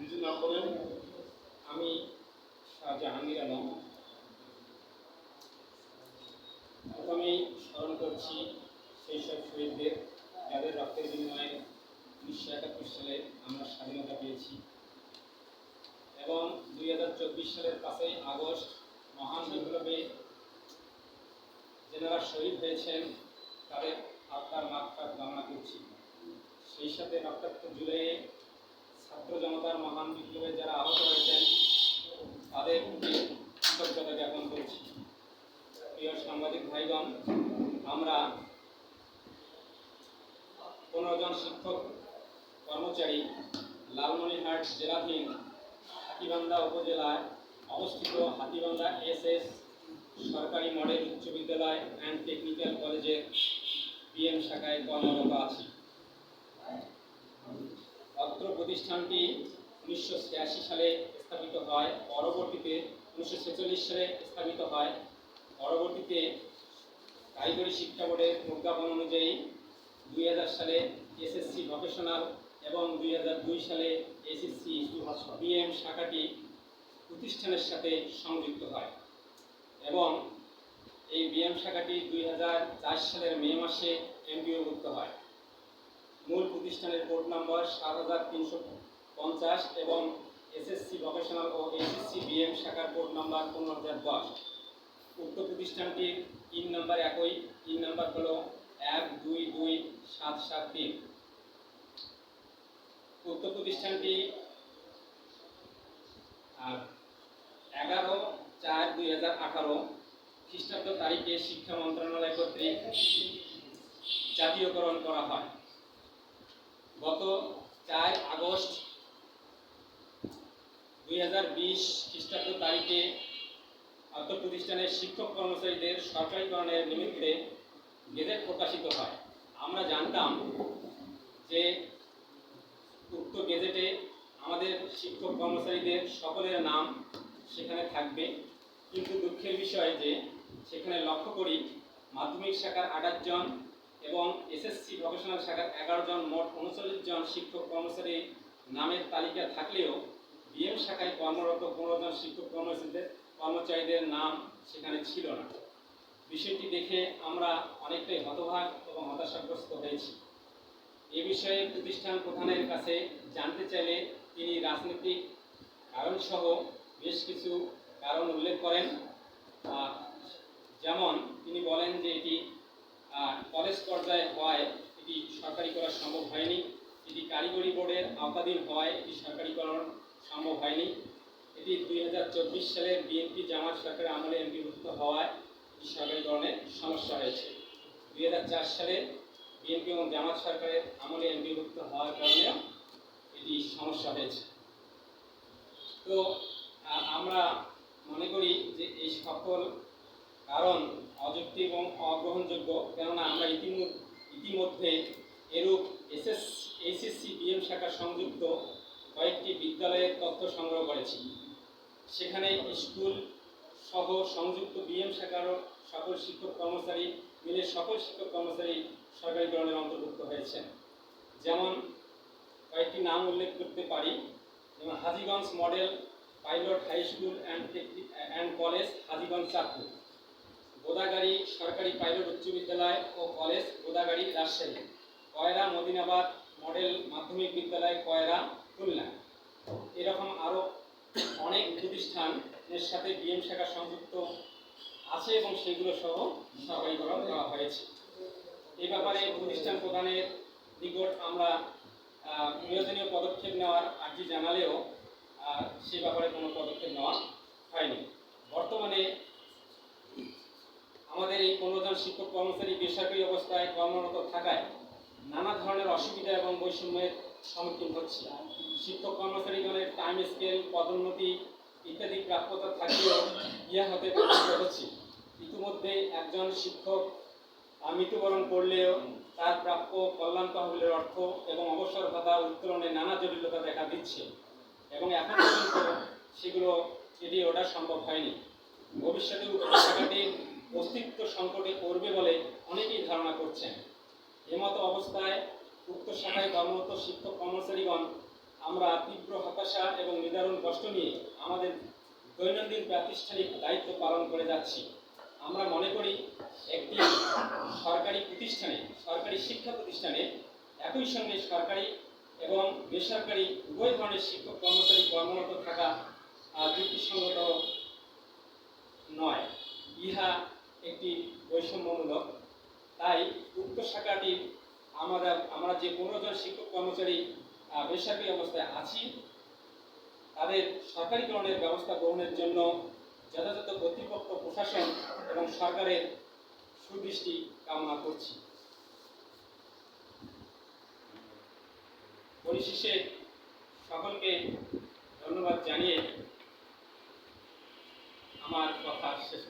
নিজের নাম বলেন। আমি জাহাঙ্গীর আলম। প্রথমেই স্মরণ করছি সেই সব শহীদদের, যাদের রক্তের বিনিময়ে উনিশশো একাত্তর সালে আমরা স্বাধীনতা পেয়েছি। এবং দুই হাজার চব্বিশ সালের পাঁচই আগস্ট মহান বিপ্লবে যেনারা শহীদ হয়েছেন, তাদের আত্মার মাত্রার কামনা করছি। সেই সাথে রক্তাক্ত জুলাইয়ে ছাত্র জনতার মহান বিপ্লবে যারা আহত হয়েছেন, তাদের কৃতজ্ঞতা জ্ঞাপন করছি। প্রিয় সাংবাদিক ভাইগণ, আমরা পনেরো জন শিক্ষক, কর্মচারী লালমনিরহাট জেলাধীন হাতিবান্ধা উপজেলায় অবস্থিত হাতিবান্ধা এস এস সরকারি মডেল উচ্চ বিদ্যালয় অ্যান্ড টেকনিক্যাল কলেজের বিএম শাখায় কর্মরত আছি। প্রতিষ্ঠানটি উনিশশো ছিয়াশি সালে স্থাপিত হয়। পরবর্তীতে উনিশশো ছেচল্লিশ সালে স্থাপিত হয়। পরবর্তীতে কারিগরি শিক্ষা বোর্ডের প্রজ্ঞাপন অনুযায়ী দুই হাজার সালে এসএসসি ভোকেশনাল এবং দুই হাজার দুই সালে এসএসসি বিএম শাখাটি প্রতিষ্ঠানের সাথে সংযুক্ত হয় এবং এই বিএম শাখাটি দুই হাজার চার সালের মে মাসে এমপিওভুক্ত হয়। প্রতিষ্ঠানের কোড নম্বর সাত হাজার তিনশো পঞ্চাশ এবং এসএসসি ভোকেশনাল ও এসএসসি বিএম শাখার কোড নম্বর পনেরো হাজার দশ। উক্ত প্রতিষ্ঠানটির তিন নম্বর একই তিন নম্বর হল এক দুই দুই সাত সাত তিন। উক্ত প্রতিষ্ঠানটি এগারো চার দুই হাজার আঠারো খ্রিস্টাব্দ তারিখে শিক্ষা মন্ত্রণালয় কর্তৃক জাতীয়করণ করা হয়। গত চার আগস্ট দুই হাজার বিশ খ্রিস্টাব্দ তারিখে অত্র প্রতিষ্ঠানের শিক্ষক কর্মচারীদের সরকারিকরণের নিমিত্তে গেজেট প্রকাশিত হয়। আমরা জানতাম যে উক্ত গেজেটে আমাদের শিক্ষক কর্মচারীদের সকলের নাম সেখানে থাকবে। কিন্তু দুঃখের বিষয় যে সেখানে লক্ষ্য করি মাধ্যমিক শাখার আঠাশ জন এবং এসএসসি ভোকেশনাল শাখার এগারো জন মোট উনচল্লিশ জন শিক্ষক কর্মচারী নামের তালিকা থাকলেও বিএম শাখায় কর্মরত পনেরো জন শিক্ষক কর্মচারীদের কর্মচারীদের নাম সেখানে ছিল না। বিষয়টি দেখে আমরা অনেকটাই হতভাগ এবং হতাশাগ্রস্ত হয়েছি। এ বিষয়ে প্রতিষ্ঠান প্রধানের কাছে জানতে চাইলে তিনি রাজনৈতিক কারণসহ বেশ কিছু কারণ উল্লেখ করেন। যেমন তিনি বলেন যে এটি আহ, কলেজ পর্যায়ে হওয়ায় এটি সরকারি করা সম্ভব হয়নি। এটি কারিগরি বোর্ডের আওতাধীন হওয়ায় এটি সরকারিকরণ সম্ভব হয়নি। এটি দুই হাজার চব্বিশ সালে বিএনপি জামাত সরকারের আমলে এমপিভুক্ত হওয়ায় এটি সরকারিকরণে সমস্যা হয়েছে। দুই হাজার চার সালে বিএনপি এবং জামাত সরকারের আমলে এমপিভুক্ত হওয়ার কারণেও এটি সমস্যা হয়েছে। তো আমরা মনে করি যে এই সকল কারণ অযুক্তি এবং অগ্রহণযোগ্য, কেননা আমরা ইতিমধ্যে ইতিমধ্যে এরূপ এসএস এইচএসসি বিএম শাখা সংযুক্ত কয়েকটি বিদ্যালয়ের তথ্য সংগ্রহ করেছি। সেখানে স্কুল সহ সংযুক্ত বিএম শাখারও সকল শিক্ষক কর্মচারী মিলে সকল শিক্ষক কর্মচারী সরকারিকরণের অন্তর্ভুক্ত হয়েছেন। যেমন কয়েকটি নাম উল্লেখ করতে পারি, যেমন Hajiganj model pilot high school and and college Hajiganj Chandpur. Godagari সরকারি পাইলট উচ্চ বিদ্যালয় ও কলেজ গোদাগাড়ি রাজশাহী, কয়রা, মদিনাবাদ মডেল মাধ্যমিক বিদ্যালয় কয়রা, খুলনা। এরকম আরও অনেক প্রতিষ্ঠানের সাথে বিএম শাখা সংযুক্ত আছে এবং সেগুলো সহ সরকারিকরণ করা হয়েছে। এই ব্যাপারে প্রতিষ্ঠান প্রধানের নিকট আমরা প্রয়োজনীয় পদক্ষেপ নেওয়ার আর্জি জানালেও সে ব্যাপারে কোনো পদক্ষেপ নেওয়া হয়নি। বর্তমানে আমাদের এই পনেরো জন শিক্ষক কর্মচারী বেসরকারি অবস্থায় কর্মরত থাকায় নানা ধরনের অসুবিধা এবং বৈষম্যের সম্মুখীন হচ্ছে। শিক্ষক কর্মচারীগণের টাইম স্কেল পদোন্নতি ইত্যাদি প্রাপ্যতা থাকলেও ইহা হতে হচ্ছে। ইতিমধ্যে একজন শিক্ষক মৃত্যুবরণ করলেও তার প্রাপ্য কল্যাণ তহবিলের অর্থ এবং অবসর ভাতা উত্তোলনে নানা জটিলতা দেখা দিচ্ছে এবং এখন পর্যন্ত সেগুলো এটি ওটা সম্ভব হয়নি। ভবিষ্যতে উক্ত অস্তিত্ব সংকটে পড়বে বলে অনেকেই ধারণা করছেন। এমতো অবস্থায় উক্ত শাখায় কর্মরত শিক্ষক কর্মচারীগণ, আমরা তীব্র হতাশা এবং নিদারুণ কষ্ট নিয়ে আমাদের দৈনন্দিন প্রাতিষ্ঠানিক দায়িত্ব পালন করে যাচ্ছি। আমরা মনে করি, একটি সরকারি প্রতিষ্ঠানে, সরকারি শিক্ষা প্রতিষ্ঠানে একই সঙ্গে সরকারি এবং বেসরকারি উভয় ধরনের শিক্ষক কর্মচারী কর্মরত থাকা যুক্তিসঙ্গত নয় ইহা একটি বৈষম্যমূলক। তাই উক্ত শাখাটির আমরা আমরা যে পনেরো জন শিক্ষক কর্মচারী বেসরকারি অবস্থায় আছি, তাদের সরকারিকরণের ব্যবস্থা গ্রহণের জন্য যথাযথ কর্তৃপক্ষ, প্রশাসন এবং সরকারের সুদৃষ্টি কামনা করছি। পরিশেষে সকলকে ধন্যবাদ জানিয়ে আমার কথা শেষ